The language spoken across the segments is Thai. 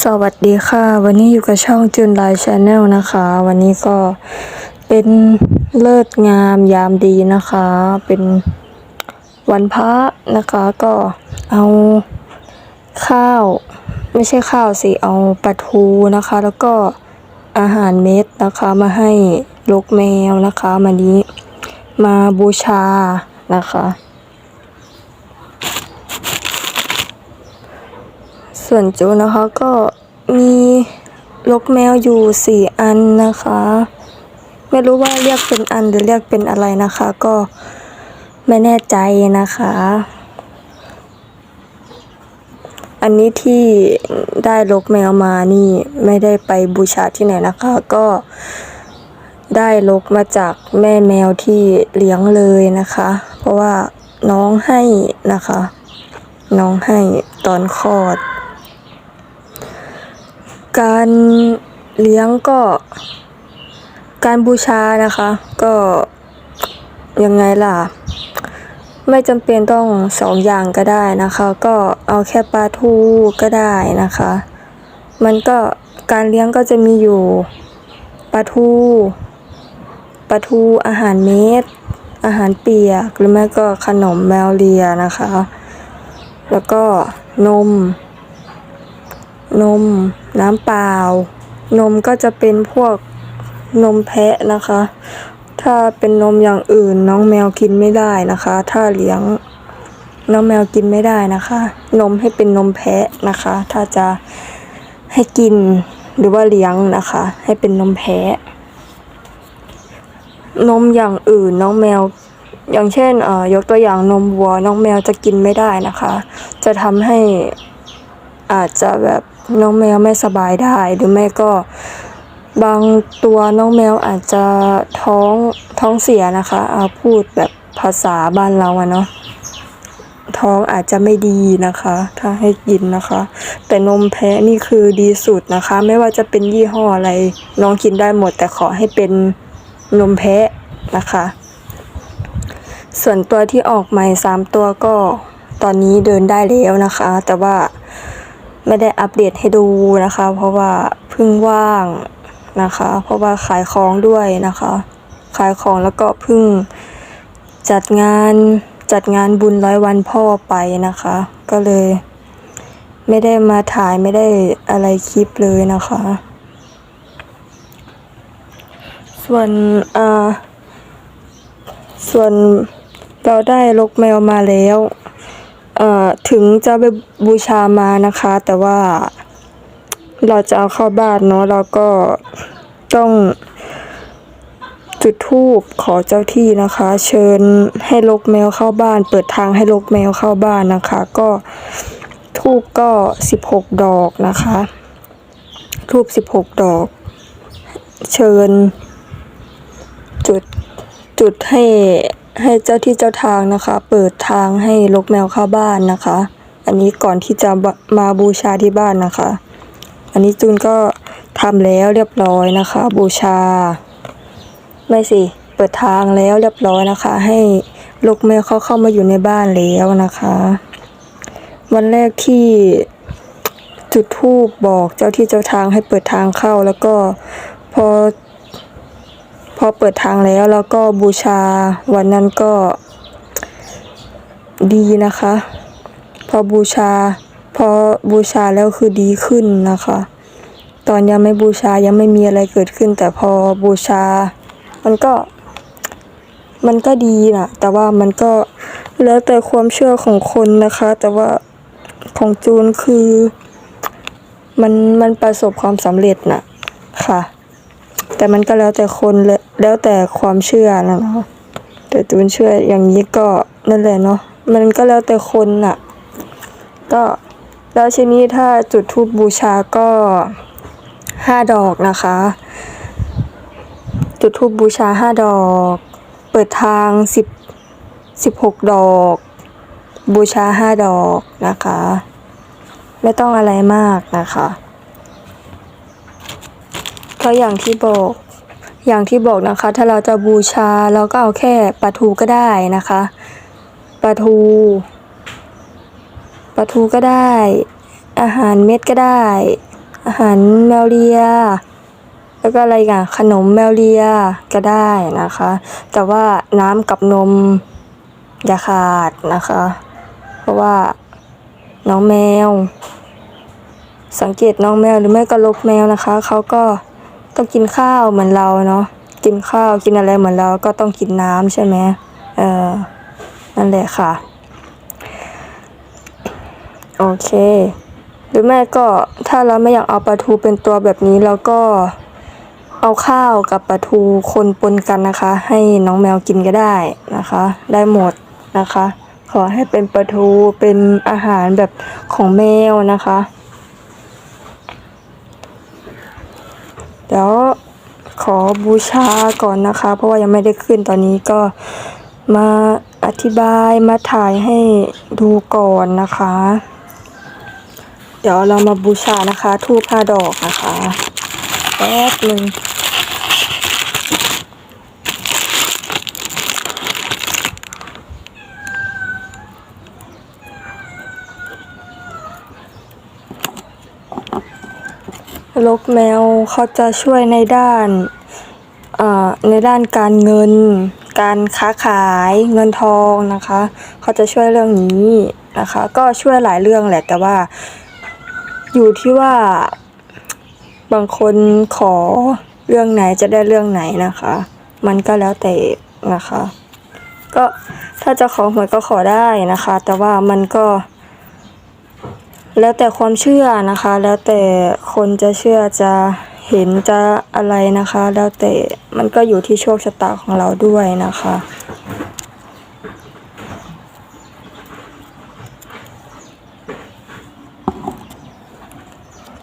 สวัสดีค่ะ วันนี้อยู่กับช่องจุนไลชาแนลนะคะ วันนี้ก็เป็นเลิศงามยามดีนะคะ เป็นวันพระนะคะก็เอาข้าว ไม่ใช่ข้าวสิ เอาปลาทูนะคะ แล้วก็อาหารเม็ดนะคะมาให้ลูกแมวนะคะมานี้มาบูชานะคะ ส่วนจูนะคะก็มีลกแมวอยู่สี่อันนะคะ ไม่รู้ว่าเรียกเป็นอันหรือเรียกเป็นอะไรนะคะ ก็ไม่แน่ใจนะคะ อันนี้ที่ได้ลกแมวมานี่ไม่ได้ไปบูชาที่ไหนนะคะ ก็ได้ลกมาจากแม่แมวที่เลี้ยงเลยนะคะ เพราะว่าน้องให้นะคะ น้องให้ตอนคลอด การเลี้ยงก็การบูชานะคะ ก็ยังไงล่ะ ไม่จำเป็นต้องสองอย่างก็ได้นะคะ ก็เอาแค่ปลาทูก็ได้นะคะ มันก็การเลี้ยงก็จะมีอยู่ปลาทูปลาทูอาหารเม็ดอาหารเปียกหรือไม่ก็ขนมแมวเลียนะคะ แล้วก็นม นม น้ำเปล่า นมก็จะเป็นพวกนมแพะนะคะ ถ้าเป็นนมอย่างอื่นน้องแมวกินไม่ได้นะคะ ถ้าเลี้ยงน้องแมวกินไม่ได้นะคะ นมให้เป็นนมแพะนะคะ ถ้าจะให้กินหรือว่าเลี้ยงนะคะ ให้เป็นนมแพะ นมอย่างอื่นน้องแมว อย่างเช่นเอ่อยกตัวอย่างนมวัวน้องแมวจะกินไม่ได้นะคะ จะทำให้อาจจะแบบ น้องแมวไม่สบายได้ หรือไม่ก็บางตัวน้องแมวอาจจะท้องท้องเสียนะคะเอาพูดแบบภาษาบ้านเราอะเนาะท้องอาจจะไม่ดีนะคะ ถ้าให้กินนะคะ แต่นมแพะนี่คือดีสุดนะคะ ไม่ว่าจะเป็นยี่ห้ออะไร น้องกินได้หมด แต่ขอให้เป็นนมแพะนะคะ ส่วนตัวที่ออกใหม่สามตัวก็ตอนนี้เดินได้แล้วนะคะ แต่ว่า ไม่ได้อัปเดตให้ดูนะคะ เพราะว่าเพิ่งว่างนะคะ เพราะว่าขายของด้วยนะคะ ขายของแล้วก็เพิ่งจัดงานจัดงานบุญร้อยวันพ่อไปนะคะ ก็เลย ไม่ได้มาถ่ายไม่ได้อะไรคลิปเลยนะคะ ส่วนอ่อส่วนเราได้ลกแมวมาแล้ว เอ่อถึงจะไปบูชามานะคะ แต่ว่าเราจะเอาเข้าบ้านเนาะเราก็ต้องจุดธูปขอเจ้าที่นะคะ เชิญให้ลกแมวเข้าบ้าน เปิดทางให้ลกแมวเข้าบ้านนะคะ ก็ทูบก็สิบหกดอกนะคะทูบสิบหกดอก เชิญ จุดจุดให้ ให้เจ้าที่เจ้าทางนะคะ เปิดทางให้ลกแมวเข้าบ้านนะคะ อันนี้ก่อนที่จะมาบูชาที่บ้านนะคะ อันนี้จูนก็ทำแล้วเรียบร้อยนะคะ บูชา ไม่สิ เปิดทางแล้วเรียบร้อยนะคะ ให้ลกแมวเขาเข้ามาอยู่ในบ้านแล้วนะคะ วันแรกที่จุดธูปบอกเจ้าที่เจ้าทางให้เปิดทางเข้าแล้วก็พอพ อเปิดทางแล้วแล้วก็บูชาวันนั้นก็ดีนะคะ พอบูชา พอบูชาแล้วคือดีขึ้นนะคะ ตอนยังไม่บูชายังไม่มีอะไรเกิดขึ้น แต่พอบูชา มันก็ มันก็ดีนะแต่ว่ามันก็แล้วแต่ความเชื่อของคนนะคะ แต่ว่าของจูนคือ มันมันประสบความสำเร็จน่ะค่ะ แต่มันก็แล้วแต่คนและแล้วแต่ความเชื่อนะเนาะแต่ตูนเชื่ออย่างนี้ก็นั่นแหละเนาะมันก็แล้วแต่คนน่ะ ก็แล้วทีนี้ถ้าจุดธูปบูชาก็ห้าดอกนะคะ จุดธูปบูชาห้าดอก เปิดทางสิบสิบหกดอก บูชาห้าดอกนะคะ ไม่ต้องอะไรมากนะคะ ก็อย่างที่บอกอย่างที่บอกนะคะ ถ้าเราจะบูชาเราก็เอาแค่ปลาทูก็ได้นะคะปลาทูปลาทูก็ได้ อาหารเม็ดก็ได้ อาหารแมวเลีย แล้วก็อะไรอีกันขนมแมวเลียก็ได้นะคะ แต่ว่าน้ำกับนมอย่าขาดนะคะ เพราะว่าน้องแมว สังเกตน้องแมวหรือไม่ก็ลกแมวนะคะเขาก็ ต้องกินข้าวเหมือนเราเนาะกินข้าวกินอะไรเหมือนเราก็ต้องกินน้ำใช่ไหมเออนั่นแหละค่ะ โอเค หรือไม่ก็ถ้าเราไม่อยากเอาปลาทูเป็นตัวแบบนี้เราก็เอาข้าวกับปลาทูคนปนกันนะคะ ให้น้องแมวกินก็ได้นะคะ ได้หมดนะคะ ขอให้เป็นปลาทูเป็นอาหารแบบของแมวนะคะ เดี๋ยวขอบูชาก่อนนะคะ เพราะว่ายังไม่ได้ขึ้นตอนนี้ก็มาอธิบายมาถ่ายให้ดูก่อนนะคะ เดี๋ยวเรามาบูชานะคะ ทูบห้าดอกนะคะแป๊บหนึ่ง ลกแมวเขาจะช่วยในด้านในด้านการเงิน การค้าขายเงินทองนะคะเขาจะช่วยเรื่องนี้นะคะ ก็ช่วยหลายเรื่องแหละแต่ว่า อยู่ที่ว่าบางคนขอเรื่องไหนจะได้เรื่องไหนนะคะ มันก็แล้วแต่นะคะ ก็ถ้าจะขอหวยก็ขอได้นะคะ แต่ว่ามันก็ แล้วแต่ความเชื่อนะคะ แล้วแต่คนจะเชื่อจะเห็นจะอะไรนะคะ แล้วแต่มันก็อยู่ที่โชคชะตาของเราด้วยนะคะ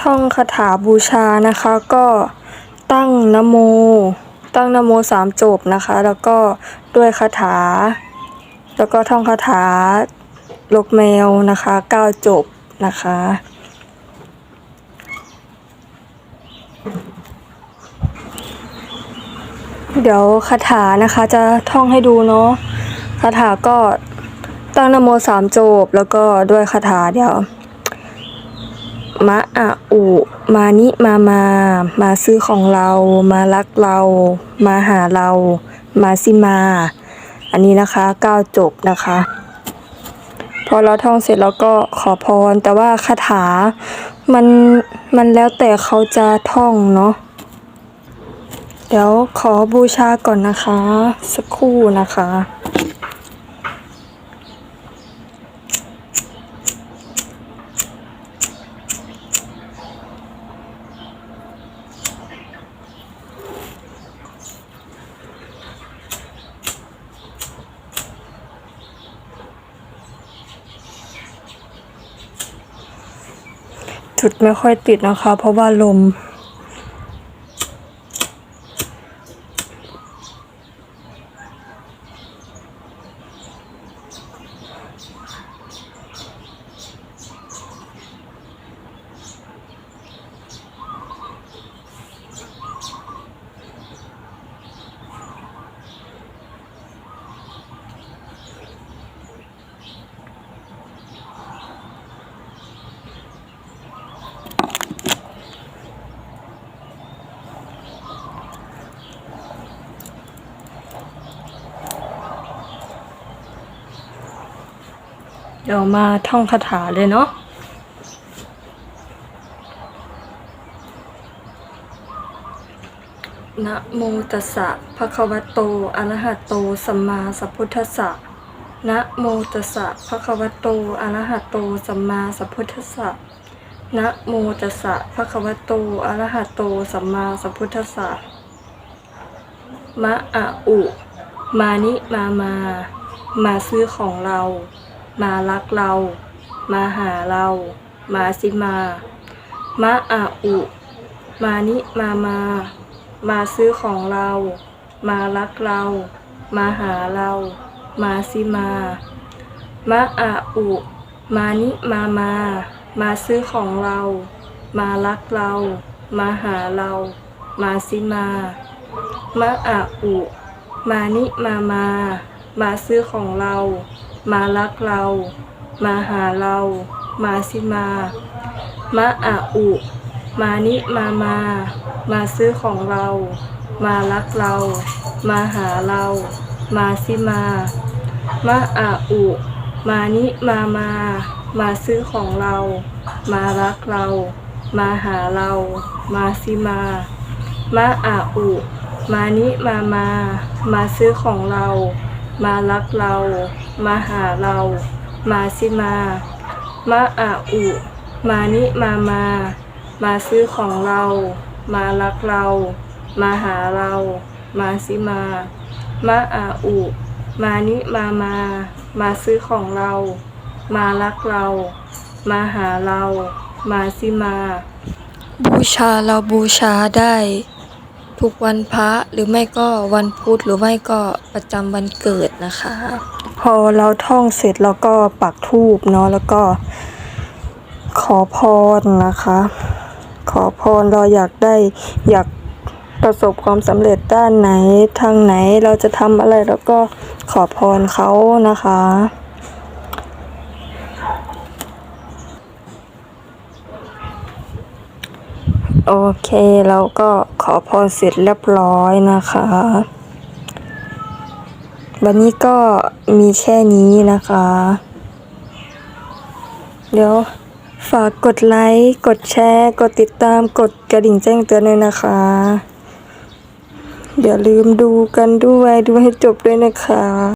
ท่องคาถาบูชานะคะก็ตั้งนโม ตั้งนโมสามจบนะคะ แล้วก็ด้วยคาถา แล้วก็ท่องคาถาลกแมวนะคะเก้าจบ นะคะ เดี๋ยวคาถานะคะจะท่องให้ดูเนาะคาถาก็ตั้งนโมสามจบ แล้วก็ด้วยคาถาเดี๋ยวมะอะอุมานิมามา มาซื้อของเรา มารักเรา มาหาเรา มาสิมา อันนี้นะคะเก้าจบนะคะ อเราท่องเสร็จแล้วก็ขอพร แต่ว่าคาถา มันมันแล้วแต่เขาจะท่องเนาะเดี๋ยวขอบูชาก่อนนะคะ สักครู่นะคะ จุดไม่ค่อยติดนะคะ เพราะว่าลม เดี๋ยวมาท่องคาถาเลยเนาะนะโมตัสสะภะคะวะโตอะระหะโต สัมมาสัพพุทธัสสะนะโมตัสสะภะคะวะโตอะระหะโต สัมมาสัพพุทธัสสะนะโมตัสสะภะคะวะโตอะระหะโต สัมมาสัพพุทธัสสะมะอะอุ มานิมามา มาซื้อของเรา มารักเรา มาหาเรา มาสิมา มะอะอุ มานิมามา มาซื้อของเรา มารักเรา มาหาเรา มาสิมา มะอะอุ มานิมามา มาซื้อของเรา มารักเรา มาหาเรา มาสิมา มะอะอุ มานิมามา มาซื้อของเรา มารักเรา มาหาเรา มาสิมา มะอะอุ มานิมามา มาซื้อของเรา มารักเรา มาหาเรา มาสิมา มะอาอุ มานิมามา มาซื้อของเรา มารักเรา มาหาเรา มาสิมา มะอาอุ มานิมามา มาซื้อของเรา มารักเรา มาหาเรา มาสิมามะอาอุ มานิมามา มาซื้อของเรา มารักเรา มาหาเรา มาสิมามะอาอุ มานิมามา มาซื้อของเรา มารักเรา มาหาเรา มาสิมา บูชาเราบูชาได้ ทุกวันพระหรือไม่ก็วันพุธหรือไม่ก็ประจำวันเกิดนะคะ พอเราท่องเสร็จเราก็ปักธูปเนาะแล้วก็ขอพรนะคะ ขอพรเราอยากได้อยากประสบความสำเร็จด้านไหนทางไหนเราจะทำอะไรแล้วก็ขอพรเขานะคะ โอเคเราก็ขอพรเสร็จเรียบร้อยนะคะ วันนี้ก็มีแค่นี้นะคะ เดี๋ยวฝากกดไลค์ กดแชร์ กดติดตาม กดกระดิ่งแจ้งเตือนด้วยนะคะอย่าลืมดูกันด้วยดูให้จบด้วยนะคะ